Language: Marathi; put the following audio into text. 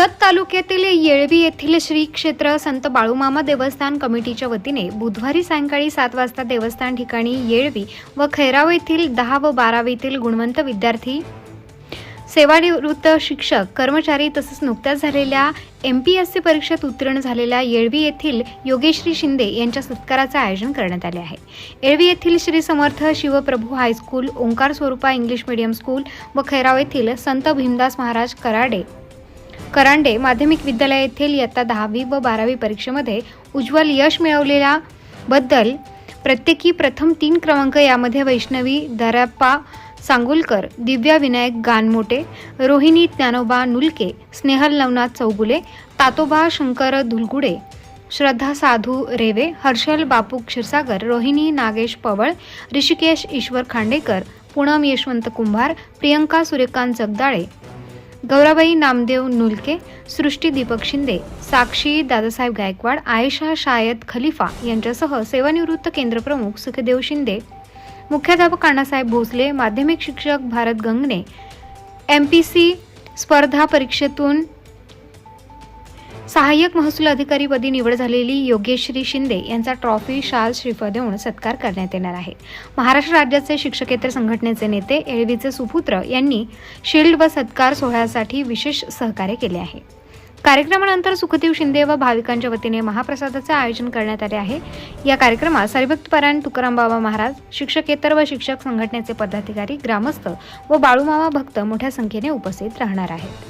जत तालुक्यातील येळवी येथील श्री क्षेत्र संत बाळूमामा देवस्थान कमिटीच्या वतीने बुधवारी सायंकाळी सात वाजता देवस्थान ठिकाणी येळवी व खैराव येथील दहा व बारावीतील गुणवंत विद्यार्थी सेवानिवृत्त शिक्षक कर्मचारी तसंच नुकत्याच झालेल्या एम पी एस सी परीक्षेत उत्तीर्ण झालेल्या येळवी येथील योगेश्री शिंदे यांच्या सत्काराचे आयोजन करण्यात आले आहे. येळवी येथील Shri Samarth Shivprabhu high school Omkar Swarupa English medium school व खैराव येथील संत भीमदास महाराज कराडे करांडे माध्यमिक विद्यालय येथील इयत्ता दहावी व बारावी परीक्षेमध्ये उज्ज्वल यश मिळवलेल्या बद्दल प्रत्येकी प्रथम तीन क्रमांक यामध्ये वैष्णवी दराप्पा सांगुलकर दिव्या विनायक गानमोटे रोहिणी ज्ञानोबा नुलके स्नेहल नवनाथ चौगुले तातोबा शंकर धुलगुडे श्रद्धा साधू रेवे हर्षल बापू क्षीरसागर रोहिणी नागेश पवळ ऋषिकेश ईश्वर खांडेकर पूनम यशवंत कुंभार प्रियंका सूर्यकांत जगदाळे गौराबाई नामदेव नुलके सृष्टी दीपक शिंदे साक्षी दादासाहेब गायकवाड आयशा शायद खलिफा यांच्यासह सेवानिवृत्त केंद्रप्रमुख सुखदेव शिंदे मुख्याध्यापक अण्णासाहेब भोसले माध्यमिक शिक्षक Bharat Gangane M P C स्पर्धा परीक्षेतून सहाय्यक महसूल अधिकारीपदी निवड झालेली योगेश्री शिंदे यांचा ट्रॉफी शाल श्रीफळ देऊन सत्कार करण्यात येणार आहे. महाराष्ट्र राज्याचे शिक्षकेतर संघटनेचे नेते एळवीचे सुपुत्र यांनी शिल्ड व सत्कार सोहळ्यासाठी विशेष सहकार्य केले आहे. कार्यक्रमानंतर सुखदेव शिंदे व भाविकांच्या वतीने महाप्रसादाचे आयोजन करण्यात आले आहे. या कार्यक्रमात सरिभक्तपरायण तुकारामबाबा महाराज शिक्षकेतर व शिक्षक संघटनेचे पदाधिकारी ग्रामस्थ व बाळूमामा भक्त मोठ्या संख्येने उपस्थित राहणार आहेत.